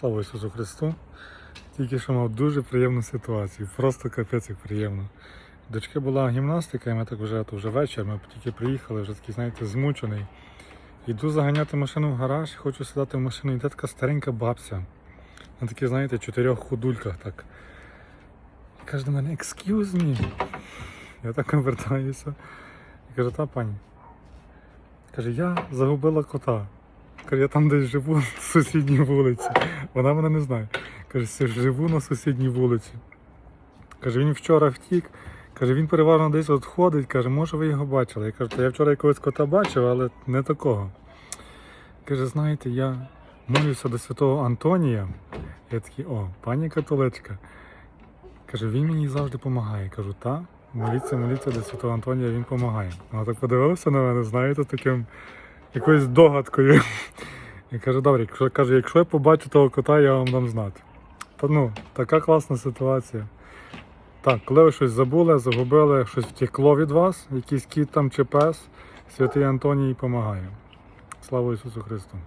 Слава Ісусу Христу. Тільки що мав дуже приємну ситуацію. Просто капець як приємно. Дочки була гімнастика, і ми так вже, то вже вечір, ми тільки приїхали, вже такий, знаєте, змучений. Йду заганяти машину в гараж, хочу сідати в машину, йде така старенька бабця. На таких, знаєте, чотирьох худульках так. І каже до мене, excuse me. Я так повертаюся. І каже, та пані. Каже, я загубила кота. Каже, я там десь живу на сусідній вулиці. Вона мене не знає. Каже, живу на сусідній вулиці. Каже, він вчора втік. Каже, він переважно десь от ходить. Каже, може ви його бачили. Я кажу, я вчора якогось кота бачив, але не такого. Каже, знаєте, я молюся до святого Антонія. Я такий, о, пані католичка. Каже, він мені завжди допомагає. Кажу, та, моліться, моліться до святого Антонія, він допомагає. Вона так подивилася на мене, знаєте, таким якоюсь догадкою. І каже, добре, каже, якщо я побачу того кота, я вам дам знати. Та ну, така класна ситуація. Так, коли ви щось забули, загубили, щось втекло від вас, якийсь кіт там чи пес, святий Антоній допомагає. Слава Ісусу Христу!